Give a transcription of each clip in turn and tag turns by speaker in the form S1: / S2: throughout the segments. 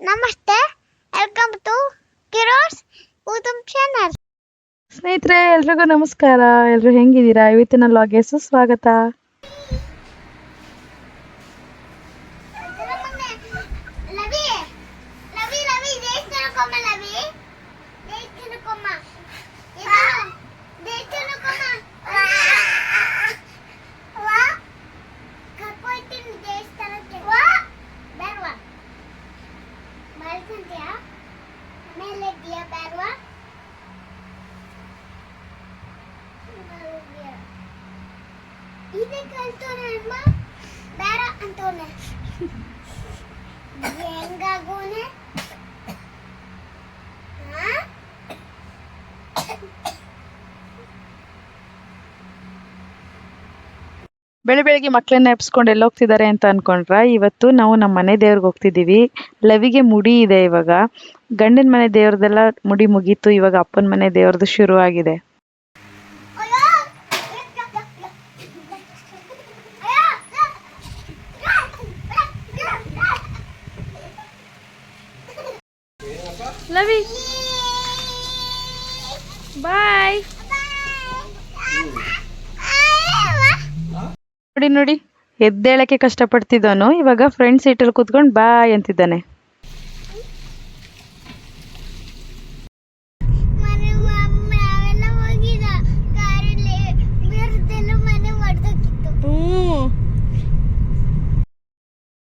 S1: ನಮಸ್ತೆ. Welcome to Kiros YouTube channel
S2: ಸ್ನೇಹಿತರೆ ಎಲ್ರಿಗೂ ನಮಸ್ಕಾರ. ಎಲ್ಲರೂ ಹೆಂಗಿದ್ದೀರಾ? ಇವತ್ತಿನ ಲಾಗ್ಗೆ ಸುಸ್ವಾಗತ.
S1: ಮಾಡ್ಕೊಂತೀಯಾ ಆಮೇಲೆ ಇದೆಯಾ ಬೇಡವಾ ಇದೆ ಕಲ್ತೋನೆ ಅಮ್ಮ ಬೇಡ ಅಂತೋನೆ ಹೆಂಗಾಗೋನೆ
S2: ಬೆಳೆ ಬೆಳಿಗ್ಗೆ ಮಕ್ಕಳನ್ನ ಎಬ್ಸ್ಕೊಂಡು ಎಲ್ಲ ಹೋಗ್ತಿದ್ದಾರೆ ಅಂತ ಅನ್ಕೊಂಡ್ರ, ಇವತ್ತು ನಾವು ನಮ್ಮ ಮನೆ ದೇವ್ರಿಗೆ ಹೋಗ್ತಿದ್ದೀವಿ ಲವಿಗೆ ಮುಡಿ ಇದೆ ಇವಾಗ. ಗಂಡನ ಮನೆ ದೇವ್ರದೆಲ್ಲ ಮುಡಿ ಮುಗೀತು, ಇವಾಗ ಅಪ್ಪನ ಮನೆ ದೇವ್ರದ್ದು ಶುರು ಆಗಿದೆ. ಲವಿ, ಬಾಯ್. ನೋಡಿ ನೋಡಿ. ಎದ್ದೇಳಕ್ಕೆ ಕಷ್ಟಪಡ್ತಿದ್ದವನು ಇವಾಗ ಫ್ರೆಂಡ್ ಸೀಟಲ್ಲಿ ಕೂತ್ಕೊಂಡು ಬಾಯ್ ಅಂತಿದ್ದಾನೆ.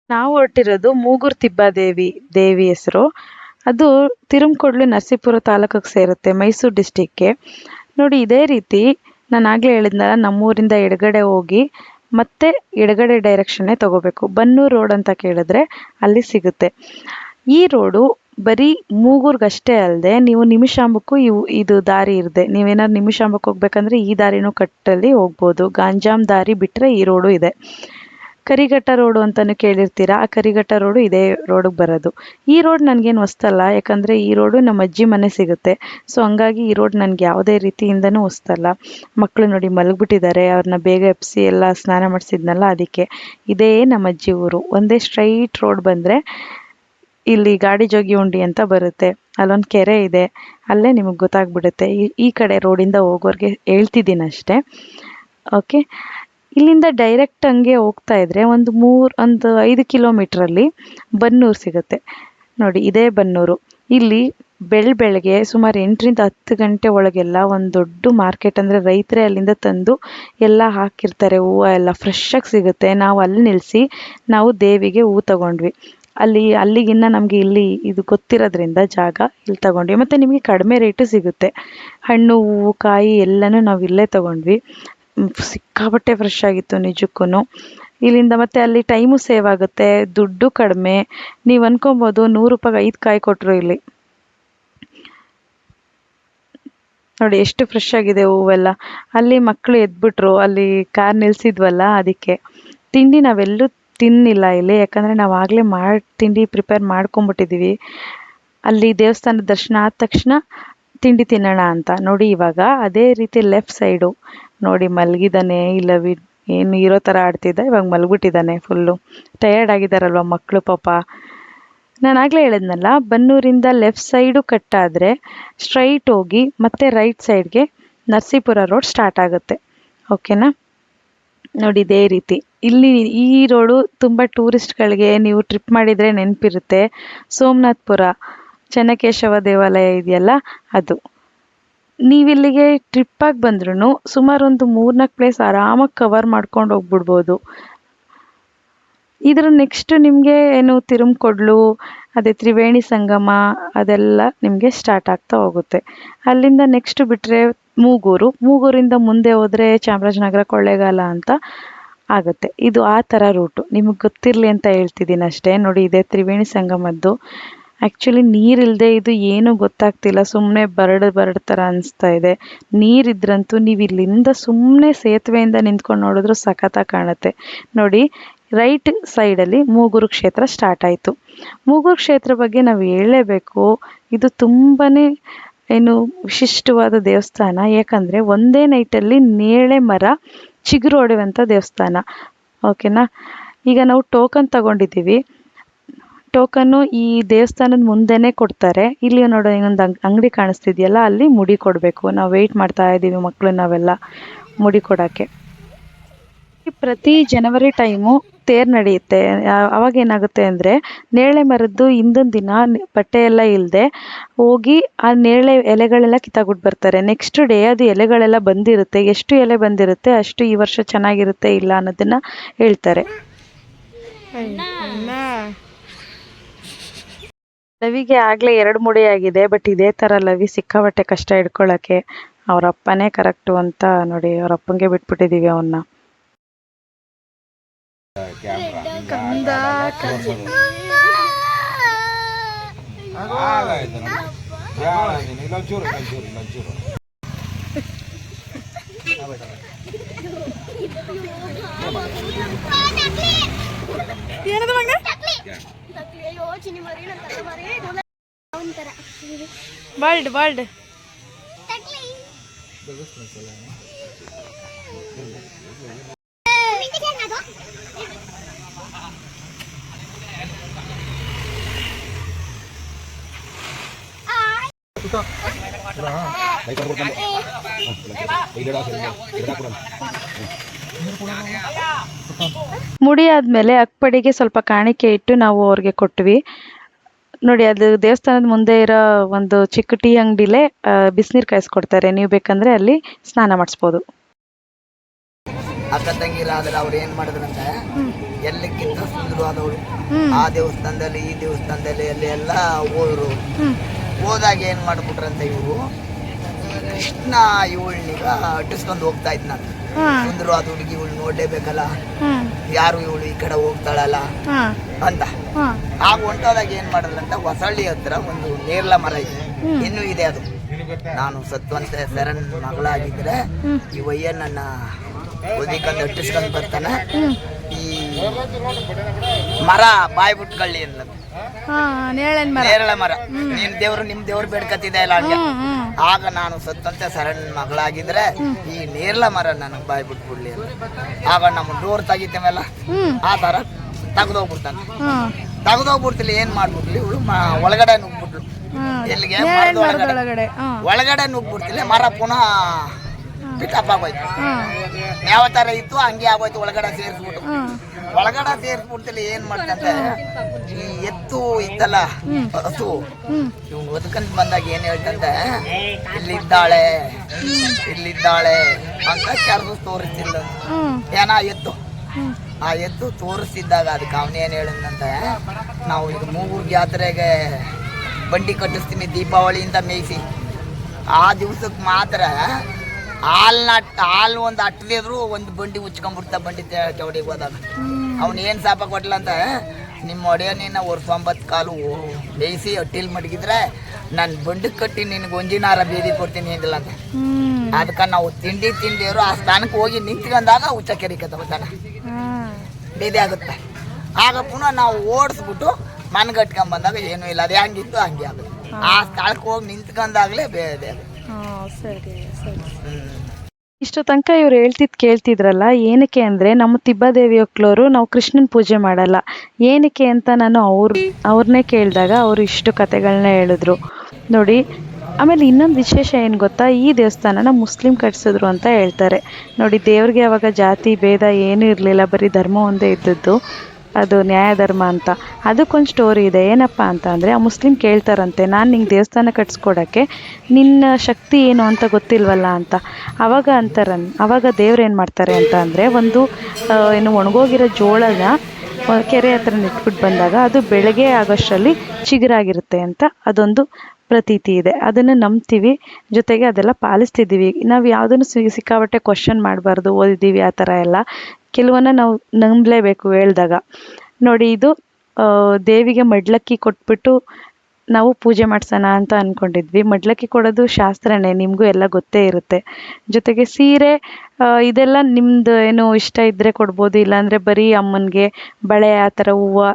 S2: ನಾವು ಹೊರಟಿರೋದು ಮೂಗೂರು ತಿಬ್ಬಾದೇವಿ ದೇವಿ ಹೆಸರು. ಅದು ತಿರುಮಕೊಡ್ಲು ನರಸೀಪುರ ತಾಲೂಕಿಗೆ ಸೇರುತ್ತೆ, ಮೈಸೂರು ಡಿಸ್ಟಿಕ್ಗೆ ನೋಡಿ, ಇದೇ ರೀತಿ ನಾನು ಆಗಲೇ ಹೇಳಿದ್ನಲ್ಲ, ನಮ್ಮೂರಿಂದ ಎಡಗಡೆ ಹೋಗಿ ಮತ್ತೆ ಎಡಗಡೆ ಡೈರೆಕ್ಷನ್ನೇ ತಗೋಬೇಕು. ಬನ್ನೂರು ರೋಡ್ ಅಂತ ಕೇಳಿದ್ರೆ ಅಲ್ಲಿ ಸಿಗುತ್ತೆ. ಈ ರೋಡು ಬರೀ ಮೂಗೂರ್ಗಷ್ಟೇ ಅಲ್ಲದೆ ನೀವು ನಿಮಿಷಾಂಬಕ್ಕೂ ಇವು, ಇದು ದಾರಿ ಇರದೆ. ನೀವೇನಾದ್ರು ನಿಮಿಷಾಂಬಕ್ಕೆ ಹೋಗ್ಬೇಕಂದ್ರೆ ಈ ದಾರಿನೂ ಕಟ್ಟಲ್ಲಿ ಹೋಗ್ಬೋದು. ಗಾಂಜಾಮ್ ದಾರಿ ಬಿಟ್ಟರೆ ಈ ರೋಡು ಇದೆ. ಕರಿಘಟ್ಟ ರೋಡು ಅಂತಲೂ ಕೇಳಿರ್ತೀರಾ? ಆ ಕರಿಘಟ್ಟ ರೋಡು ಇದೇ ರೋಡಿಗೆ ಬರೋದು. ಈ ರೋಡ್ ನನಗೇನು ಹೊಸ್ತಲ್ಲ, ಯಾಕಂದರೆ ಈ ರೋಡು ನಮ್ಮ ಅಜ್ಜಿ ಮನೆ ಸಿಗುತ್ತೆ. ಸೊ ಹಂಗಾಗಿ ಈ ರೋಡ್ ನನಗೆ ಯಾವುದೇ ರೀತಿಯಿಂದನೂ ಹೊಸ್ತಲ್ಲ. ಮಕ್ಕಳು ನೋಡಿ ಮಲಗಿಬಿಟ್ಟಿದ್ದಾರೆ ಅವ್ರನ್ನ ಬೇಗ ಎಪ್ಸಿ ಎಲ್ಲ ಸ್ನಾನ ಮಾಡಿಸಿದ್ನಲ್ಲ ಅದಕ್ಕೆ. ಇದೇ ನಮ್ಮ ಅಜ್ಜಿ ಊರು. ಒಂದೇ ಸ್ಟ್ರೈಟ್ ರೋಡ್ ಬಂದರೆ ಇಲ್ಲಿ ಗಾಡಿ ಜೋಗಿ ಉಂಡಿ ಅಂತ ಬರುತ್ತೆ. ಅಲ್ಲೊಂದು ಕೆರೆ ಇದೆ, ಅಲ್ಲೇ ನಿಮಗೆ ಗೊತ್ತಾಗ್ಬಿಡುತ್ತೆ. ಈ ಕಡೆ ರೋಡಿಂದ ಹೋಗೋರಿಗೆ ಹೇಳ್ತಿದ್ದೀನಿ ಅಷ್ಟೇ ಓಕೆ? ಇಲ್ಲಿಂದ ಡೈರೆಕ್ಟ್ ಹಂಗೆ ಹೋಗ್ತಾ ಇದ್ರೆ ಒಂದು ಮೂರು, ಒಂದು ಐದು ಕಿಲೋಮೀಟ್ರಲ್ಲಿ ಬನ್ನೂರು ಸಿಗುತ್ತೆ. ನೋಡಿ, ಇದೇ ಬನ್ನೂರು. ಇಲ್ಲಿ ಬೆಳ್ ಬೆಳಗ್ಗೆ ಸುಮಾರು ಎಂಟರಿಂದ ಹತ್ತು ಗಂಟೆ ಒಳಗೆಲ್ಲ ಒಂದು ದೊಡ್ಡ ಮಾರ್ಕೆಟ್ ಅಂದರೆ ರೈತರೇ ಅಲ್ಲಿಂದ ತಂದು ಎಲ್ಲ ಹಾಕಿರ್ತಾರೆ. ಹೂವು ಎಲ್ಲ ಫ್ರೆಶ್ ಆಗಿ ಸಿಗುತ್ತೆ. ನಾವು ಅಲ್ಲಿ ನಿಲ್ಲಿಸಿ ನಾವು ದೇವಿಗೆ ಹೂ ತಗೊಂಡ್ವಿ. ಅಲ್ಲಿ ಅಲ್ಲಿಗಿನ್ನ ನಮಗೆ ಇಲ್ಲಿ ಇದು ಗೊತ್ತಿರೋದ್ರಿಂದ ಜಾಗ ಇಲ್ಲಿ ತಗೊಂಡ್ವಿ. ಮತ್ತು ನಿಮಗೆ ಕಡಿಮೆ ರೇಟು ಸಿಗುತ್ತೆ. ಹಣ್ಣು, ಹೂವು, ಕಾಯಿ ಎಲ್ಲನೂ ನಾವು ಇಲ್ಲೇ ತಗೊಂಡ್ವಿ. ಸಿಕ್ಕಾಪಟ್ಟೆ ಫ್ರೆಶ್ ಆಗಿತ್ತು ನಿಜಕ್ಕೂ ಇಲ್ಲಿಂದ ಮತ್ತೆ ಅಲ್ಲಿ ಟೈಮು ಸೇವ್ ಆಗುತ್ತೆ, ದುಡ್ಡು ಕಡಿಮೆ. ನೀವು ಅನ್ಕೊಬೋದು ನೂರು ರೂಪಾಯಿ ಐದು ಕಾಯಿ ಕೊಟ್ಟರು ಇಲ್ಲಿ. ನೋಡಿ ಎಷ್ಟು ಫ್ರೆಶ್ ಆಗಿದೆ ಹೂವೆಲ್ಲ. ಅಲ್ಲಿ ಮಕ್ಕಳು ಎದ್ಬಿಟ್ರು, ಅಲ್ಲಿ ಕಾರ್ ನಿಲ್ಸಿದ್ವಲ್ಲ ಅದಕ್ಕೆ. ತಿಂಡಿ ನಾವೆಲ್ಲೂ ತಿನ್ನಿಲ್ಲ ಇಲ್ಲಿ, ಯಾಕಂದರೆ ನಾವು ಆಗಲೇ ಮಾಡಿ, ತಿಂಡಿ ಪ್ರಿಪೇರ್ ಮಾಡ್ಕೊಂಬಿಟ್ಟಿದ್ದೀವಿ ಅಲ್ಲಿ ದೇವಸ್ಥಾನದ ದರ್ಶನ ಆದ ತಕ್ಷಣ ತಿಂಡಿ ತಿನ್ನೋಣ ಅಂತ. ನೋಡಿ ಇವಾಗ ಅದೇ ರೀತಿ ಲೆಫ್ಟ್ ಸೈಡು ನೋಡಿ ಮಲಗಿದ್ದಾನೆ ಇಲ್ಲ ಏನು ಇರೋ ಥರ ಆಡ್ತಿದ್ದ, ಇವಾಗ ಮಲಗ್ಬಿಟ್ಟಿದ್ದಾನೆ ಫುಲ್ಲು ಟಯರ್ಡ್ ಆಗಿದ್ದಾರಲ್ವ ಮಕ್ಕಳು ಪಾಪ. ನಾನು ಆಗಲೇ ಹೇಳಿದ್ನಲ್ಲ, ಬನ್ನೂರಿಂದ ಲೆಫ್ಟ್ ಸೈಡು ಕಟ್ಟಾದರೆ ಸ್ಟ್ರೈಟ್ ಹೋಗಿ ಮತ್ತೆ ರೈಟ್ ಸೈಡ್ಗೆ ನರಸೀಪುರ ರೋಡ್ ಸ್ಟಾರ್ಟ್ ಆಗುತ್ತೆ. ಓಕೆನಾ ನೋಡಿ ಇದೇ ರೀತಿ. ಇಲ್ಲಿ ಈ ರೋಡು ತುಂಬ ಟೂರಿಸ್ಟ್ಗಳಿಗೆ ನೀವು ಟ್ರಿಪ್ ಮಾಡಿದರೆ ನೆನಪಿರುತ್ತೆ. ಸೋಮನಾಥ್ಪುರ, ಚೆನ್ನಕೇಶವ ದೇವಾಲಯ ಇದೆಯಲ್ಲ ಅದು. ನೀವಿಲ್ಲಿಗೆ ಟ್ರಿಪ್ಪಾಗಿ ಬಂದ್ರೂ ಸುಮಾರು ಒಂದು ಮೂರ್ನಾಲ್ಕು ಪ್ಲೇಸ್ ಆರಾಮಾಗಿ ಕವರ್ ಮಾಡ್ಕೊಂಡು ಹೋಗ್ಬಿಡ್ಬೋದು. ಇದರ ನೆಕ್ಸ್ಟ್ ನಿಮಗೆ ಏನು ತಿರುಮಕೊಡ್ಲು, ಅದೇ ತ್ರಿವೇಣಿ ಸಂಗಮ, ಅದೆಲ್ಲ ನಿಮಗೆ ಸ್ಟಾರ್ಟ್ ಆಗ್ತಾ ಹೋಗುತ್ತೆ. ಅಲ್ಲಿಂದ ನೆಕ್ಸ್ಟ್ ಬಿಟ್ಟರೆ ಮೂಗೂರು. ಮೂಗೂರಿಂದ ಮುಂದೆ ಹೋದರೆ ಚಾಮರಾಜನಗರ, ಕೊಳ್ಳೇಗಾಲ ಅಂತ ಆಗುತ್ತೆ. ಇದು ಆ ಥರ ರೂಟು ನಿಮಗೆ ಗೊತ್ತಿರಲಿ ಅಂತ ಹೇಳ್ತಿದ್ದೀನಿ ಅಷ್ಟೇ. ನೋಡಿ, ಇದೆ ತ್ರಿವೇಣಿ ಸಂಗಮದ್ದು. ಆ್ಯಕ್ಚುಲಿ ನೀರಿಲ್ಲದೆ ಇದು ಏನು ಗೊತ್ತಾಗ್ತಿಲ್ಲ. ಸುಮ್ಮನೆ ಬರಡು ಬರಡು ಥರ ಅನಿಸ್ತಾ ಇದೆ. ನೀರಿದ್ರಂತೂ ನೀವು ಇಲ್ಲಿಂದ ಸುಮ್ಮನೆ ಸೇತುವೆಯಿಂದ ನಿಂತ್ಕೊಂಡು ನೋಡಿದ್ರು ಸಖತ್ತಾಗಿ ಕಾಣುತ್ತೆ. ನೋಡಿ ರೈಟ್ ಸೈಡಲ್ಲಿ ಮೂಗೂರು ಕ್ಷೇತ್ರ ಸ್ಟಾರ್ಟ್ ಆಯಿತು. ಮೂಗೂರು ಕ್ಷೇತ್ರ ಬಗ್ಗೆ ನಾವು ಹೇಳಲೇಬೇಕು. ಇದು ತುಂಬಾ ಏನು ವಿಶಿಷ್ಟವಾದ ದೇವಸ್ಥಾನ. ಯಾಕಂದರೆ ಒಂದೇ ನೈಟಲ್ಲಿ ನೇಳೆ ಮರ ಚಿಗುರು ಹೊಡೆಯುವಂಥ ದೇವಸ್ಥಾನ. ಓಕೆನಾ ಈಗ ನಾವು ಟೋಕನ್ ತಗೊಂಡಿದ್ದೀವಿ. ಟೋಕನ್ನು ಈ ದೇವಸ್ಥಾನದ ಮುಂದೆನೇ ಕೊಡ್ತಾರೆ. ಇಲ್ಲಿ ನೋಡೋ, ಇನ್ನೊಂದು ಅಂಗಡಿ ಕಾಣಿಸ್ತಿದೆಯಲ್ಲ, ಅಲ್ಲಿ ಮುಡಿ ಕೊಡಬೇಕು. ನಾವು ವೆಯ್ಟ್ ಮಾಡ್ತಾ ಇದ್ದೀವಿ ಮಕ್ಕಳು ನಾವೆಲ್ಲ ಮುಡಿ ಕೊಡೋಕ್ಕೆ. ಪ್ರತಿ ಜನವರಿ ಟೈಮು ತೇರು ನಡೆಯುತ್ತೆ. ಅವಾಗ ಏನಾಗುತ್ತೆ ಅಂದರೆ, ನೇರಳೆ ಮರದ್ದು ಹಿಂದಿನ ದಿನ ಬಟ್ಟೆ ಇಲ್ಲದೆ ಹೋಗಿ ಆ ನೇರಳೆ ಎಲೆಗಳೆಲ್ಲ ಕಿತ್ತಾಗ್ಬಿಟ್ಟು ಬರ್ತಾರೆ. ನೆಕ್ಸ್ಟ್ ಡೇ ಅದು ಎಲೆಗಳೆಲ್ಲ ಬಂದಿರುತ್ತೆ. ಎಷ್ಟು ಎಲೆ ಬಂದಿರುತ್ತೆ, ಅಷ್ಟು ಈ ವರ್ಷ ಚೆನ್ನಾಗಿರುತ್ತೆ ಇಲ್ಲ ಅನ್ನೋದನ್ನು ಹೇಳ್ತಾರೆ. ಲವಿಗೆ ಆಗಲೇ ಎರಡು ಮುಡಿ ಆಗಿದೆ ಬಟ್ ಇದೇ ಥರ ಲವಿ ಸಿಕ್ಕಾಬಟ್ಟೆ ಕಷ್ಟ ಹಿಡ್ಕೊಳ್ಳೋಕ್ಕೆ ಅವ್ರ ಅಪ್ಪನೇ ಕರೆಕ್ಟು ಅಂತ ನೋಡಿ ಅವ್ರ ಅಪ್ಪಂಗೆ ಬಿಟ್ಬಿಟ್ಟಿದ್ದೀವಿ ಅವನ್ನ
S3: ಇಲ್ಲೊಂಚೂರು ಇಲ್ಲೊಂಚೂರು ಇಲ್ಲೊಂಚೂರು
S2: ವರ್ಲ್ಡ್ ವರ್ಲ್ಡ್ ಮುಡಿ ಆದಮೇಲೆ ಅಕ್ಪಡಿಗೆ ಸ್ವಲ್ಪ ಕಾಣಿಕೆ ಇಟ್ಟು ನಾವು ಅವ್ರಿಗೆ ಕೊಟ್ವಿ. ನೋಡಿ ಅದು ದೇವಸ್ಥಾನದ ಮುಂದೆ ಇರೋ ಒಂದು ಚಿಕ್ಕ ಟೀ ಅಂಗಡಿಲೇ ಬಿಸಿನೀರು ಕಾಯಿಸ್ಕೊಡ್ತಾರೆ. ನೀವು ಬೇಕಂದ್ರೆ ಅಲ್ಲಿ ಸ್ನಾನ ಮಾಡಿಸ್ಬೋದು.
S4: ಅಕ್ಕ ತಂಗಿರಾದ್ರೆ ಅವ್ರು ಏನ್ ಮಾಡಿದ್ರಂತೆ? ಎಲ್ಲಕ್ಕಿಂತ ಸುಂದರವಾದವಳು. ಆ ದೇವಸ್ಥಾನದಲ್ಲಿ ಈ ದೇವಸ್ಥಾನದಲ್ಲಿ ಅಲ್ಲಿ ಎಲ್ಲ ಹೋದ್ರು. ಹೋದಾಗ ಏನ್ ಮಾಡ್ಬಿಟ್ರಂತೆ ಇವರು? ಕೃಷ್ಣ ಇವಳನ್ನೀಗ ಅಟ್ಟಿಸ್ಕೊಂಡು ಹೋಗ್ತಾ ಇದ್ನಂತ ಸುಂದರವಾದ ಹುಡುಗಿ ಇವಳು ನೋಡ್ಲೇಬೇಕಲ್ಲ? ಯಾರು ಇವಳು ಈ ಕಡೆ ಹೋಗ್ತಾಳಲ್ಲ? ಅಂತ ಆಗ ಹೊಂಟೋದಾಗ ಏನ್ ಮಾಡಿದ್ರಂತ ಹೊಸಳ್ಳಿ ಹತ್ರ ಒಂದು ನೇರ್ಲ ಮರ ಇದೆ. ಇನ್ನು ಇದೆ ಅದು. ನಾನು ಸತ್ವಂತ ಶರಣ್ ಮಗಳಾಗಿದ್ರೆ ಈ ವಯ್ಯ ನನ್ನ ಓದಿಕೊಂಡು ಅಟ್ಟಿಸ್ಕೊಂಡು ಬರ್ತಾನೆ ಈ ಮರ ಬಾಯ್ ಬಿಟ್ಕೊಳ್ಳಿ ಅನ್ನೋದು ನೇರಳ ಮರ. ನಿಮ್ ದೇವ್ರು ನಿಮ್ ದೇವ್ರು ಬೇಡ್ಕತ್ತಿದೆ ಇಲ್ಲ ಹಂಗೆ ಆಗ ನಾನು ಸತ್ತಂತೆ ಸರಣ್ ಮಗಳಾಗಿದ್ರೆ ಈ ನೇರ್ಲ ಮರ ನನಗೆ ಬಾಯ್ ಬಿಟ್ಬಿಡ್ಲಿ ಆಗ ನಮ್ಮ ಡೋರ್ ತೆಗಿತೇವಲ್ಲ ಆ ತರ ತೆಗ್ದೋಗ್ಬಿಡ್ತಾನೆ ತೆಗ್ದೋಗ್ಬಿಡ್ತಿಲ್ಲ ಏನ್ ಮಾಡ್ಬಿಡ್ಲಿ? ಇವಳು ಒಳಗಡೆ ನುಗ್ಬಿಟ್ಲು ಎಲ್ಲಿಗೆ? ಒಳಗಡೆ. ನುಗ್ಬಿಡ್ತಿಲ್ಲ ಮರ ಪುನಃ ಪಿಕಪ್ ಆಗೋಯ್ತು. ಯಾವ ತರ ಇತ್ತು ಹಂಗೆ ಆಗೋಯ್ತು ಒಳಗಡೆ ಸೇರಿಸ್ಬಿಟ್ಟು. ಒಳಗಡೆ ಸೇರಿಸ್ಬಿಡ್ತಿಲ್ಲ, ಏನ್ ಮಾಡ್ತಂತೆ? ಈ ಎತ್ತು ಇತ್ತಲ್ಲ ಹಸು ಇವ್ನು ಒದ್ಕಂತ ಬಂದಾಗ ಏನ್ ಹೇಳ್ತಂತೆ? ಇಲ್ಲಿದ್ದಾಳೆ ಇಲ್ಲಿದ್ದಾಳೆ ಅಂತ ಕರೆದು ತೋರಿಸ್ತಿಲ್ಲ ಏನ ಎತ್ತು? ಆ ಎತ್ತು ತೋರಿಸ್ತಿದ್ದಾಗ ಅದಕ್ಕೆ ಅವನೇನು ಹೇಳಿದಂತೆ ನಾವು ಇದು ಮೂಗೂರು ಜಾತ್ರೆಗೆ ಬಂಡಿ ಕಟ್ಟಿಸ್ತೀನಿ ದೀಪಾವಳಿಯಿಂದ ಮೇಯಿಸಿ. ಆ ದಿವ್ಸಕ್ಕೆ ಮಾತ್ರ ಹಾಲ್ನ ಹಾಲು ಒಂದು ಅಟ್ಟದಿದ್ರು ಒಂದು ಬಂಡಿ ಉಚ್ಕೊಂಡ್ಬಿಡ್ತಾ ಬಂಡಿ ಚೌಡಿಗೆ ಹೋದಾಗ. ಅವ್ನು ಏನು ಶಾಪ ಕೊಟ್ಲ ಅಂತ ನಿಮ್ಮ ಒಡೆಯ ನಿನ್ನ ಒರ್ಸೊಂಬತ್ತು ಕಾಲು ಬೇಯಿಸಿ ಅಟ್ಟಿಲ್ ಮಡಗಿದ್ರೆ ನಾನು ಬಂಡು ಕಟ್ಟಿ ನಿನಗೆ ಒಂಜಿನಾರ ಬೀದಿ ಕೊಡ್ತೀನಿ ಏನಿಲ್ಲ ಅಂತ. ಅದಕ್ಕೆ ನಾವು ತಿಂಡಿ ತಿಂದಿರು ಆ ಸ್ಥಾನಕ್ಕೆ ಹೋಗಿ ನಿಂತ್ಕೊಂಡಾಗ ಹುಚ್ಚ ಕೆರಿಕೆ ಬರ್ತಾನೆ ಬೇದಿ ಆಗುತ್ತೆ. ಆಗ ಪುನಃ ನಾವು ಓಡಿಸ್ಬಿಟ್ಟು ಮನ್ಗಟ್ಕೊಂಡ್ ಬಂದಾಗ ಏನೂ ಇಲ್ಲ. ಅದು ಹೆಂಗಿತ್ತು ಹಂಗೆ ಆಗುತ್ತೆ. ಆ ಸ್ಥಳಕ್ಕೆ ಹೋಗಿ ನಿಂತ್ಕೊಂಡಾಗಲೇ ಬೇದೆ ಆಗುತ್ತೆ.
S2: ಸರಿ ಸರಿ.
S4: ಹ್ಮ್.
S2: ಇಷ್ಟು ತನಕ ಇವ್ರು ಹೇಳ್ತಿದ್ ಕೇಳ್ತಿದ್ರಲ್ಲ, ಏನಕ್ಕೆ ಅಂದರೆ ನಮ್ಮ ತಿಬ್ಬಾದೇವಿ ಒಕ್ಲೋರು ನಾವು ಕೃಷ್ಣನ ಪೂಜೆ ಮಾಡಲ್ಲ. ಏನಕ್ಕೆ ಅಂತ ನಾನು ಅವ್ರ ಅವ್ರನ್ನೇ ಕೇಳಿದಾಗ ಅವರು ಇಷ್ಟು ಕತೆಗಳನ್ನ ಹೇಳಿದ್ರು. ನೋಡಿ, ಆಮೇಲೆ ಇನ್ನೊಂದು ವಿಶೇಷ ಏನು ಗೊತ್ತಾ? ಈ ದೇವಸ್ಥಾನನ ಮುಸ್ಲಿಂ ಕಟ್ಸಿದ್ರು ಅಂತ ಹೇಳ್ತಾರೆ. ನೋಡಿ, ದೇವ್ರಿಗೆ ಅವಾಗ ಜಾತಿ, ಭೇದ ಏನೂ ಇರಲಿಲ್ಲ, ಬರೀ ಧರ್ಮ ಒಂದೇ ಇದ್ದದ್ದು. ಅದು ನ್ಯಾಯಧರ್ಮ ಅಂತ. ಅದಕ್ಕೊಂದು ಸ್ಟೋರಿ ಇದೆ. ಏನಪ್ಪ ಅಂತ ಅಂದರೆ, ಆ ಮುಸ್ಲಿಂ ಕೇಳ್ತಾರಂತೆ, ನಾನು ನಿಂಗೆ ದೇವಸ್ಥಾನ ಕಟ್ಸ್ಕೊಡೋಕ್ಕೆ ನಿನ್ನ ಶಕ್ತಿ ಏನು ಅಂತ ಗೊತ್ತಿಲ್ವಲ್ಲ ಅಂತ. ಆವಾಗ ಅಂತಾರನ್ ಆವಾಗ ದೇವ್ರು ಏನು ಮಾಡ್ತಾರೆ ಅಂತ ಅಂದರೆ, ಒಂದು ಏನು ಒಣಗೋಗಿರೋ ಜೋಳನ ಕೆರೆ ಹತ್ರ ನೆಟ್ಬಿಟ್ಟು ಬಂದಾಗ ಅದು ಬೆಳಗ್ಗೆ ಆಗೋಷ್ಟರಲ್ಲಿ ಚಿಗುರಾಗಿರುತ್ತೆ ಅಂತ ಅದೊಂದು ಪ್ರತೀತಿ ಇದೆ. ಅದನ್ನು ನಂಬ್ತೀವಿ. ಜೊತೆಗೆ ಅದೆಲ್ಲ ಪಾಲಿಸ್ತಿದ್ದೀವಿ. ನಾವು ಯಾವುದನ್ನು ಸಿಕ್ಕಾಪಟ್ಟೆ ಕ್ವಶನ್ ಮಾಡಬಾರ್ದು, ಓದಿದ್ದೀವಿ, ಆ ಥರ ಎಲ್ಲ. ಕೆಲವನ್ನ ನಾವು ನಂಬಲೇಬೇಕು ಹೇಳ್ದಾಗ. ನೋಡಿ ಇದು ದೇವಿಗೆ ಮಡ್ಲಕ್ಕಿ ಕೊಟ್ಬಿಟ್ಟು ನಾವು ಪೂಜೆ ಮಾಡ್ಸೋಣ ಅಂತ ಅಂದ್ಕೊಂಡಿದ್ವಿ ಮಡ್ಲಕ್ಕಿ ಕೊಡೋದು ಶಾಸ್ತ್ರನೇ, ನಿಮಗೂ ಎಲ್ಲ ಗೊತ್ತೇ ಇರುತ್ತೆ. ಜೊತೆಗೆ ಸೀರೆ ಇದೆಲ್ಲ ನಿಮ್ಮದು ಏನು ಇಷ್ಟ ಇದ್ದರೆ ಕೊಡ್ಬೋದು, ಇಲ್ಲಾಂದರೆ ಬರೀ ಅಮ್ಮನಿಗೆ ಬಳೆ, ಆ ಥರ ಹೂವು,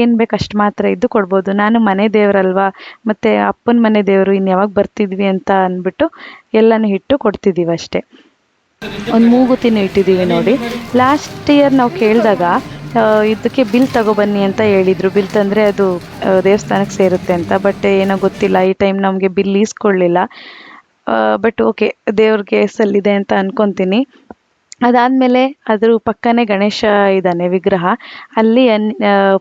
S2: ಏನು ಬೇಕು ಅಷ್ಟು ಮಾತ್ರ ಇದ್ದು ಕೊಡ್ಬೋದು. ನಾನು ಮನೆ ದೇವರಲ್ವಾ, ಮತ್ತು ಅಪ್ಪನ ಮನೆ ದೇವರು ಇನ್ನು ಯಾವಾಗ ಬರ್ತಿದ್ವಿ ಅಂತ ಅಂದ್ಬಿಟ್ಟು ಎಲ್ಲನೂ ಇಟ್ಟು ಕೊಡ್ತಿದ್ದೀವಿ ಅಷ್ಟೇ ಒಂದು ಮೂಗುತಿನ ಇಟ್ಟಿದ್ದೀವಿ ನೋಡಿ. ಲಾಸ್ಟ್ ಇಯರ್ ನಾವು ಕೇಳಿದಾಗ ಇದಕ್ಕೆ ಬಿಲ್ ತಗೊಬನ್ನಿ ಅಂತ ಹೇಳಿದರು. ಬಿಲ್ ತಂದರೆ ಅದು ದೇವಸ್ಥಾನಕ್ಕೆ ಸೇರುತ್ತೆ ಅಂತ. ಬಟ್ ಏನೋ ಗೊತ್ತಿಲ್ಲ, ಈ ಟೈಮ್ ನಮಗೆ ಬಿಲ್ ಈಸ್ಕೊಳ್ಳಿಲ್ಲ ಬಟ್ ಓಕೆ ದೇವ್ರಿಗೆ ಸಲ್ಲಿದೆ ಅಂತ ಅನ್ಕೊತೀನಿ. ಅದಾದಮೇಲೆ ಅದ್ರ ಪಕ್ಕನೇ ಗಣೇಶ ಇದ್ದಾನೆ ವಿಗ್ರಹ. ಅಲ್ಲಿ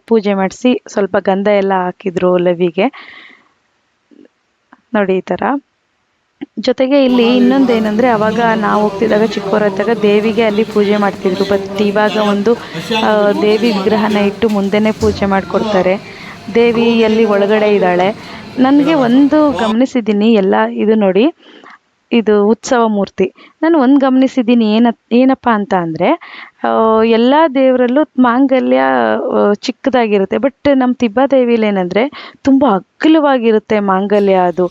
S2: ಪೂಜೆ ಮಾಡಿಸಿ ಸ್ವಲ್ಪ ಗಂಧ ಎಲ್ಲ ಹಾಕಿದ್ರು ಲವಿಗೆ ನೋಡಿ ಈ ಥರ ಜೊತೆಗೆ ಇಲ್ಲಿ ಇನ್ನೊಂದು ಏನಂದ್ರೆ ಅವಾಗ ನಾವು ಹೋಗ್ತಿದ್ದಾಗ ಚಿಕ್ಕವರಿದ್ದಾಗ ದೇವಿಗೆ ಅಲ್ಲಿ ಪೂಜೆ ಮಾಡ್ತಿದ್ರು. ಬಟ್ ಇವಾಗ ಒಂದು ದೇವಿ ವಿಗ್ರಹನ ಇಟ್ಟು ಮುಂದೆನೇ ಪೂಜೆ ಮಾಡಿಕೊಡ್ತಾರೆ. ದೇವಿ ಅಲ್ಲಿ ಒಳಗಡೆ ಇದ್ದಾಳೆ. ನನಗೆ ಒಂದು ಗಮನಿಸಿದ್ದೀನಿ ಎಲ್ಲ ಇದು ನೋಡಿ. ಇದು ಉತ್ಸವ ಮೂರ್ತಿ. ನಾನು ಒಂದು ಗಮನಿಸಿದ್ದೀನಿ ಏನ ಏನಪ್ಪ ಅಂತ ಅಂದರೆ ಎಲ್ಲ ದೇವರಲ್ಲೂ ಮಾಂಗಲ್ಯ ಚಿಕ್ಕದಾಗಿರುತ್ತೆ. ಬಟ್ ನಮ್ಮ ತಿಬ್ಬಾದೇವಿಲಿ ಏನಂದರೆ ತುಂಬ ಅಗಲವಾಗಿರುತ್ತೆ ಮಾಂಗಲ್ಯ ಅದು.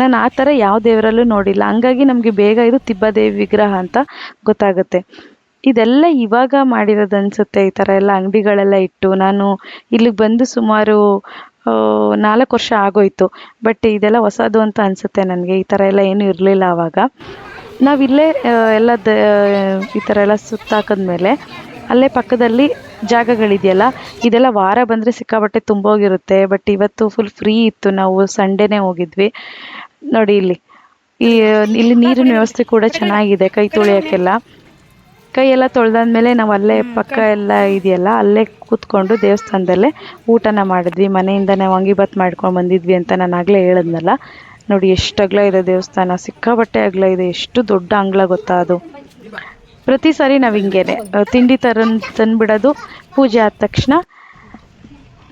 S2: ನಾನು ಆ ಥರ ಯಾವ ದೇವರಲ್ಲೂ ನೋಡಿಲ್ಲ. ಹಂಗಾಗಿ ನಮಗೆ ಬೇಗ ಇದು ತಿಬ್ಬಾದೇವಿ ವಿಗ್ರಹ ಅಂತ ಗೊತ್ತಾಗುತ್ತೆ. ಇದೆಲ್ಲ ಇವಾಗ ಮಾಡಿರೋದು ಅನಿಸುತ್ತೆ, ಈ ಥರ ಎಲ್ಲ ಅಂಗಡಿಗಳೆಲ್ಲ ಇಟ್ಟು ನಾನು ಇಲ್ಲಿಗೆ ಬಂದು ಸುಮಾರು ನಾಲ್ಕು ವರ್ಷ ಆಗೋಯ್ತು. ಬಟ್ ಇದೆಲ್ಲ ಹೊಸದು ಅಂತ ಅನಿಸುತ್ತೆ ನನಗೆ. ಈ ಥರ ಎಲ್ಲ ಏನೂ ಇರಲಿಲ್ಲ ಆವಾಗ ನಾವಿಲ್ಲೇ ಎಲ್ಲ ದ ಈ ಥರ ಎಲ್ಲ ಸುತ್ತಾಕಿದ್ಮೇಲೆ ಅಲ್ಲೇ ಪಕ್ಕದಲ್ಲಿ ಜಾಗಗಳಿದೆಯಲ್ಲ ಇದೆಲ್ಲ ವಾರ ಬಂದರೆ ಸಿಕ್ಕಾಬಟ್ಟೆ ತುಂಬೋಗಿರುತ್ತೆ ಬಟ್ ಇವತ್ತು ಫುಲ್ ಫ್ರೀ ಇತ್ತು. ನಾವು ಸಂಡೇನೇ ಹೋಗಿದ್ವಿ. ನೋಡಿ ಇಲ್ಲಿ ಈ ಇಲ್ಲಿ ನೀರಿನ ವ್ಯವಸ್ಥೆ ಕೂಡ ಚೆನ್ನಾಗಿದೆ ಕೈ ತೊಳೆಯೋಕ್ಕೆಲ್ಲ. ಕೈ ಎಲ್ಲ ತೊಳೆದಾದ್ಮೇಲೆ ನಾವು ಅಲ್ಲೇ ಪಕ್ಕ ಎಲ್ಲ ಇದೆಯಲ್ಲ ಅಲ್ಲೇ ಕೂತ್ಕೊಂಡು ದೇವಸ್ಥಾನದಲ್ಲೇ ಊಟನ ಮಾಡಿದ್ವಿ. ಮನೆಯಿಂದನೇ ವಾಂಗಿಬಾತ್ ಮಾಡ್ಕೊಂಡು ಬಂದಿದ್ವಿ ಅಂತ ನಾನು ಆಗಲೇ ಹೇಳಿದ್ನಲ್ಲ. ನೋಡಿ, ಎಷ್ಟು ಅಗ್ಲ ಇದೆ ದೇವಸ್ಥಾನ. ಸಿಕ್ಕಾಬಟ್ಟೆ ಅಗ್ಲ ಇದೆ. ಎಷ್ಟು ದೊಡ್ಡ ಅಂಗ್ಲ ಗೊತ್ತಾ ಅದು. ಪ್ರತಿ ಸಾರಿ ನಾವು ಹಿಂಗೇನೆ. ತಿಂಡಿ ತರನ್, ತಂದ್ಬಿಡೋದು ಪೂಜೆ ಆದ ತಕ್ಷಣ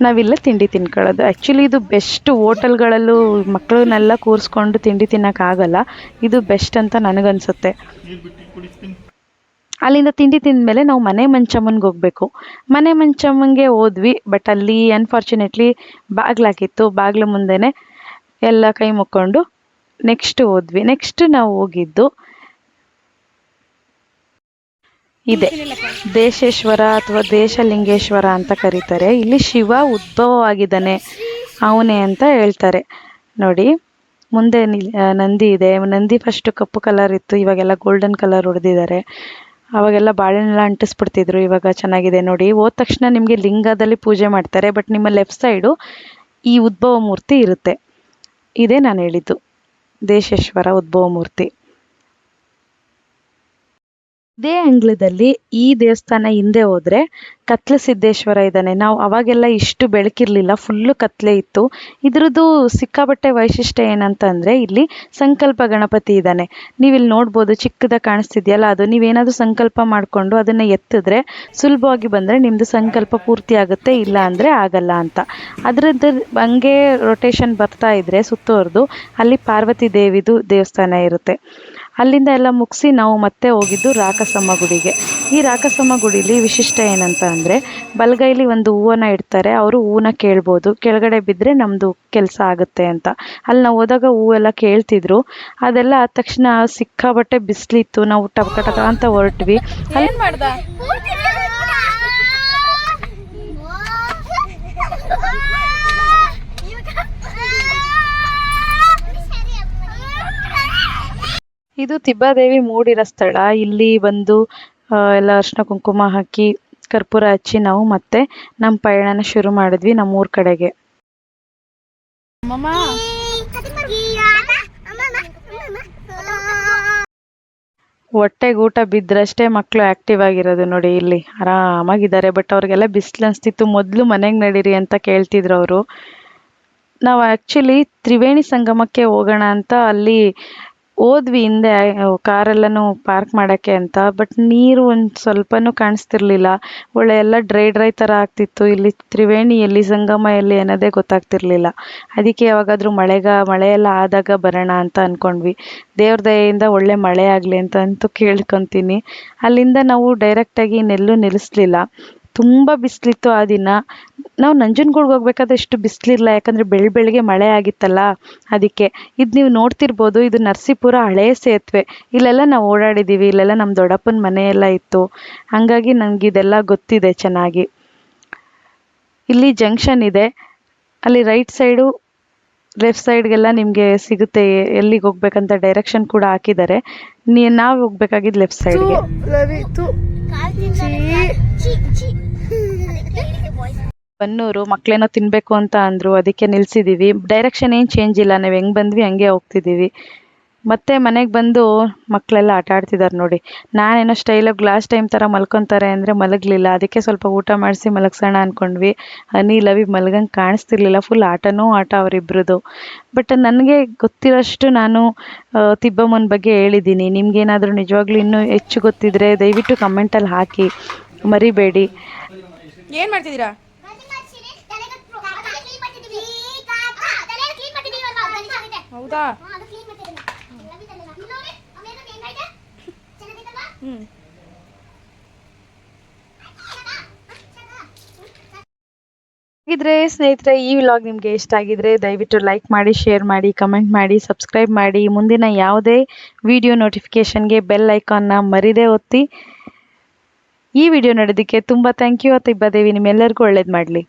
S2: ನಾವಿಲ್ಲೇ ತಿಂಡಿ ತಿನ್ಕೊಳ್ಳೋದು. ಆ್ಯಕ್ಚುಲಿ ಇದು ಬೆಸ್ಟ್ ಹೋಟೆಲ್ಗಳಲ್ಲೂ ಮಕ್ಕಳನ್ನೆಲ್ಲ ಕೂರಿಸ್ಕೊಂಡು ತಿಂಡಿ ತಿನ್ನೋಕ್ಕಾಗಲ್ಲ ಇದು ಬೆಸ್ಟ್ ಅಂತ ನನಗನ್ಸುತ್ತೆ. ಅಲ್ಲಿಂದ ತಿಂಡಿ ತಿಂದಮೇಲೆ ನಾವು ಮನೆ ಮಂಚಮ್ಮನಿಗೆ ಹೋಗಬೇಕು. ಮನೆ ಮಂಚಮ್ಮನಿಗೆ ಹೋದ್ವಿ ಬಟ್ ಅಲ್ಲಿ ಅನ್ಫಾರ್ಚುನೇಟ್ಲಿ ಬಾಗ್ಲಾಕಿತ್ತು ಬಾಗ್ಲ ಮುಂದೆನೆ ಎಲ್ಲ ಕೈ ಮುಕ್ಕೊಂಡು ನೆಕ್ಸ್ಟ್ ಹೋದ್ವಿ ನೆಕ್ಸ್ಟ್ ನಾವು ಹೋಗಿದ್ದು ಇದೆ. ದೇಶೇಶ್ವರ ಅಥವಾ ದೇಶಲಿಂಗೇಶ್ವರ ಅಂತ ಕರೀತಾರೆ. ಇಲ್ಲಿ ಶಿವ ಉದ್ಭವವಾಗಿದ್ದಾನೆ ಅವನೇ ಅಂತ ಹೇಳ್ತಾರೆ. ನೋಡಿ, ಮುಂದೆ ನಂದಿ ಇದೆ. ನಂದಿ ಫಸ್ಟ್ ಕಪ್ಪು ಕಲರ್ ಇತ್ತು. ಇವಾಗೆಲ್ಲ ಗೋಲ್ಡನ್ ಕಲರ್ ಹೊಡೆದಿದ್ದಾರೆ. ಅವಾಗೆಲ್ಲ ಬಾಳೆಹಣ್ಣೆಲ್ಲ ಅಂಟಿಸ್ಬಿಡ್ತಿದ್ರು. ಇವಾಗ ಚೆನ್ನಾಗಿದೆ ನೋಡಿ. ಹೋದ ತಕ್ಷಣ ನಿಮಗೆ ಲಿಂಗದಲ್ಲಿ ಪೂಜೆ ಮಾಡ್ತಾರೆ. ಬಟ್ ನಿಮ್ಮ ಲೆಫ್ಟ್ ಸೈಡು ಈ ಉದ್ಭವ ಮೂರ್ತಿ ಇರುತ್ತೆ. ಇದೇ ನಾನು ಹೇಳಿದ್ದು ದೇಶೇಶ್ವರ ಉದ್ಭವ ಮೂರ್ತಿ ಇದೇ ಅಂಗ್ಲದಲ್ಲಿ ಈ ದೇವಸ್ಥಾನ ಹಿಂದೆ ಹೋದ್ರೆ ಕತ್ಲ ಸಿದ್ದೇಶ್ವರ ಇದ್ದಾನೆ. ನಾವು ಅವಾಗೆಲ್ಲ ಇಷ್ಟು ಬೆಳಕಿರ್ಲಿಲ್ಲ ಫುಲ್ಲು ಕತ್ಲೆ ಇತ್ತು. ಇದ್ರದ್ದು ಸಿಕ್ಕಾಬಟ್ಟೆ ವೈಶಿಷ್ಟ್ಯ ಏನಂತಂದ್ರೆ ಇಲ್ಲಿ ಸಂಕಲ್ಪ ಗಣಪತಿ ಇದ್ದಾನೆ. ನೀವು ಇಲ್ಲಿ ನೋಡ್ಬೋದು ಚಿಕ್ಕದ ಕಾಣಿಸ್ತಿದ್ಯಲ್ಲ, ಅದು ನೀವೇನಾದ್ರೂ ಸಂಕಲ್ಪ ಮಾಡಿಕೊಂಡು ಅದನ್ನ ಎತ್ತಿದ್ರೆ ಸುಲಭವಾಗಿ ಬಂದ್ರೆ ನಿಮ್ದು ಸಂಕಲ್ಪ ಪೂರ್ತಿ ಆಗುತ್ತೆ, ಇಲ್ಲ ಅಂದ್ರೆ ಆಗಲ್ಲ ಅಂತ. ಅದ್ರದ್ದು ಹಂಗೆ ರೊಟೇಶನ್ ಬರ್ತಾ ಇದ್ರೆ ಸುತ್ತುವರೆದು ಅಲ್ಲಿ ಪಾರ್ವತಿ ದೇವಿದು ದೇವಸ್ಥಾನ ಇರುತ್ತೆ. ಅಲ್ಲಿಂದ ಎಲ್ಲ ಮುಗಿಸಿ ನಾವು ಮತ್ತೆ ಹೋಗಿದ್ದು ರಾಕಸಮ್ಮ ಗುಡಿಗೆ. ಈ ರಾಕಸಮ್ಮ ಗುಡಿಲಿ ವಿಶಿಷ್ಟ ಏನಂತ ಅಂದರೆ, ಬಲಗೈಲಿ ಒಂದು ಹೂವನ್ನು ಇಡ್ತಾರೆ, ಅವರು ಹೂವನ್ನ ಕೇಳ್ಬೋದು. ಕೆಳಗಡೆ ಬಿದ್ದರೆ ನಮ್ಮದು ಕೆಲಸ ಆಗುತ್ತೆ ಅಂತ. ಅಲ್ಲಿ ನಾವು ಹೋದಾಗ ಹೂವೆಲ್ಲ ಕೇಳ್ತಿದ್ರು. ಅದೆಲ್ಲ ಆದ ತಕ್ಷಣ ಸಿಕ್ಕಾಬಟ್ಟೆ ಬಿಸಿಲಿತ್ತು. ನಾವು ಟಕ ಟಕ ಅಂತ ಹೊರಟ್ವಿ. ಅಲ್ಲಿ ಇದು ತಿಬ್ಬಾದೇವಿ ಮೂಡಿರೋ ಸ್ಥಳ. ಇಲ್ಲಿ ಬಂದು ಆ, ಎಲ್ಲ ಅರ್ಶಿನ ಕುಂಕುಮ ಹಾಕಿ ಕರ್ಪೂರ ಹಚ್ಚಿ ನಾವು ಮತ್ತೆ ನಮ್ಮ ಪಯಣನ ಶುರು ಮಾಡಿದ್ವಿ ನಮ್ಮೂರ ಕಡೆಗೆ. ಹೊಟ್ಟೆಗೆ ಊಟ ಬಿದ್ರಷ್ಟೇ ಮಕ್ಕಳು ಆಕ್ಟಿವ್ ಆಗಿರೋದು ನೋಡಿ ಇಲ್ಲಿ. ಆರಾಮಾಗಿದ್ದಾರೆ ಬಟ್ ಅವ್ರಿಗೆಲ್ಲ ಬಿಸಿಲು ಅನಿಸ್ತಿತ್ತು. ಮೊದಲು ಮನೆಗೆ ನಡೀರಿ ಅಂತ ಕೇಳ್ತಿದ್ರು ಅವರು. ನಾವು ಆ್ಯಕ್ಚುಲಿ ತ್ರಿವೇಣಿ ಸಂಗಮಕ್ಕೆ ಹೋಗೋಣ ಅಂತ ಅಲ್ಲಿ ಹೋದ್ವಿ ಹಿಂದೆ ಕಾರೆಲ್ಲನೂ ಪಾರ್ಕ್ ಮಾಡೋಕ್ಕೆ ಅಂತ ಬಟ್ ನೀರು ಒಂದು ಸ್ವಲ್ಪನೂ ಕಾಣಿಸ್ತಿರ್ಲಿಲ್ಲ. ಒಳ್ಳೆ ಎಲ್ಲ ಡ್ರೈ ಡ್ರೈ ಥರ ಆಗ್ತಿತ್ತು. ಇಲ್ಲಿ ತ್ರಿವೇಣಿ ಎಲ್ಲಿ ಸಂಗಮ ಎಲ್ಲಿ ಅನ್ನೋದೇ ಗೊತ್ತಾಗ್ತಿರ್ಲಿಲ್ಲ. ಅದಕ್ಕೆ ಯಾವಾಗಾದ್ರೂ ಮಳೆಗ ಮಳೆ ಎಲ್ಲ ಆದಾಗ ಬರೋಣ ಅಂತ ಅಂದ್ಕೊಂಡ್ವಿ ದೇವ್ರ ದಯೆಯಿಂದ ಒಳ್ಳೆ ಮಳೆ ಆಗಲಿ ಅಂತ ಅಂತೂ ಕೇಳ್ಕೊತೀನಿ. ಅಲ್ಲಿಂದ ನಾವು ಡೈರೆಕ್ಟಾಗಿ ಇನ್ನೆಲ್ಲೂ ನಿಲ್ಲಿಸ್ಲಿಲ್ಲ ತುಂಬ ಬಿಸಿಲಿತ್ತು ಆ ದಿನ. ನಾವು ನಂಜನಗೂಡ್ಗೆ ಹೋಗ್ಬೇಕಾದ್ರೆ ಇಷ್ಟು ಬಿಸಿಲಿಲ್ಲ ಯಾಕಂದರೆ ಬೆಳ ಬೆಳಗ್ಗೆ ಮಳೆ ಆಗಿತ್ತಲ್ಲ ಅದಕ್ಕೆ. ಇದು ನೀವು ನೋಡ್ತಿರ್ಬೋದು ಇದು ನರಸೀಪುರ ಹಳೆಯ ಸೇತುವೆ. ಇಲ್ಲೆಲ್ಲ ನಾವು ಓಡಾಡಿದ್ದೀವಿ ಇಲ್ಲೆಲ್ಲ ನಮ್ಮ ದೊಡ್ಡಪ್ಪನ ಮನೆ ಎಲ್ಲ ಇತ್ತು. ಹಾಗಾಗಿ ನನಗೆ ಇದೆಲ್ಲ ಗೊತ್ತಿದೆ ಚೆನ್ನಾಗಿ. ಇಲ್ಲಿ ಜಂಕ್ಷನ್ ಇದೆ. ಅಲ್ಲಿ ರೈಟ್ ಸೈಡು ಲೆಫ್ಟ್ ಸೈಡ್ಗೆಲ್ಲ ನಿಮಗೆ ಸಿಗುತ್ತೆ ಎಲ್ಲಿಗೆ ಹೋಗ್ಬೇಕಂತ ಡೈರೆಕ್ಷನ್ ಕೂಡ ಹಾಕಿದ್ದಾರೆ. ನೀ ನಾವು ಹೋಗ್ಬೇಕಾಗಿದ್ದು ಲೆಫ್ಟ್ ಸೈಡ್ಗೆ. ಬನ್ನೂರು, ಮಕ್ಳೇನೋ ತಿನ್ನಬೇಕು ಅಂತ ಅಂದ್ರು, ಅದಕ್ಕೆ ನಿಲ್ಸಿದೀವಿ. ಡೈರೆಕ್ಷನ್ ಏನು ಚೇಂಜ್ ಇಲ್ಲ, ನಾವ್ ಹೆಂಗ್ ಬಂದ್ವಿ, ಹಂಗೆ ಹೋಗ್ತಿದ್ದೀವಿ ಮತ್ತೆ ಮನೆಗೆ ಬಂದು ಮಕ್ಕಳೆಲ್ಲ ಆಟ ಆಡ್ತಿದ್ದಾರೆ ನೋಡಿ. ನಾನೇನೋ ಸ್ಟೈಲಾಗಿ ಲಾಸ್ಟ್ ಟೈಮ್ ಥರ ಮಲ್ಕೊತಾರೆ ಅಂದರೆ ಮಲಗಲಿಲ್ಲ. ಅದಕ್ಕೆ ಸ್ವಲ್ಪ ಊಟ ಮಾಡಿಸಿ ಮಲಗ್ಸೋಣ ಅಂದ್ಕೊಂಡ್ವಿ ಹನಿ ಲವಿ ಮಲಗಂಗೆ ಕಾಣಿಸ್ತಿರ್ಲಿಲ್ಲ. ಫುಲ್ ಆಟನೂ ಆಟ ಅವರಿಬ್ರದ್ದು ಬಟ್ ನನಗೆ ಗೊತ್ತಿರೋಷ್ಟು ನಾನು ತಿಬ್ಬಮ್ಮನ ಬಗ್ಗೆ ಹೇಳಿದ್ದೀನಿ ನಿಮ್ಗೇನಾದರೂ ನಿಜವಾಗ್ಲೂ ಇನ್ನೂ ಹೆಚ್ಚು ಗೊತ್ತಿದ್ರೆ ದಯವಿಟ್ಟು ಕಮೆಂಟಲ್ಲಿ ಹಾಕಿ. ಮರಿಬೇಡಿ.
S1: ಏನು ಮಾಡ್ತಿದ್ದೀರಾ? ಹೌದಾ?
S2: ಹಾಗಿದ್ರೆ ಸ್ನೇಹಿತರೆ, ಈ ವ್ಲಾಗ್ ನಿಮಗೆ ಇಷ್ಟ ಆಗಿದ್ರೆ ದಯವಿಟ್ಟು ಲೈಕ್ ಮಾಡಿ ಶೇರ್ ಮಾಡಿ ಕಮೆಂಟ್ ಮಾಡಿ ಸಬ್ಸ್ಕ್ರೈಬ್ ಮಾಡಿ. ಮುಂದಿನ ಯಾವುದೇ ವಿಡಿಯೋ ನೋಟಿಫಿಕೇಷನ್ಗೆ ಬೆಲ್ ಐಕಾನ್ನ ಮರಿದೇ ಒತ್ತಿ. ಈ ವಿಡಿಯೋ ನೋಡೋದಕ್ಕೆ ತುಂಬ ಥ್ಯಾಂಕ್ ಯು ತಿಬ್ಬಾದೇವಿ ನಿಮ್ಮೆಲ್ಲರಿಗೂ ಒಳ್ಳೇದು ಮಾಡಲಿ.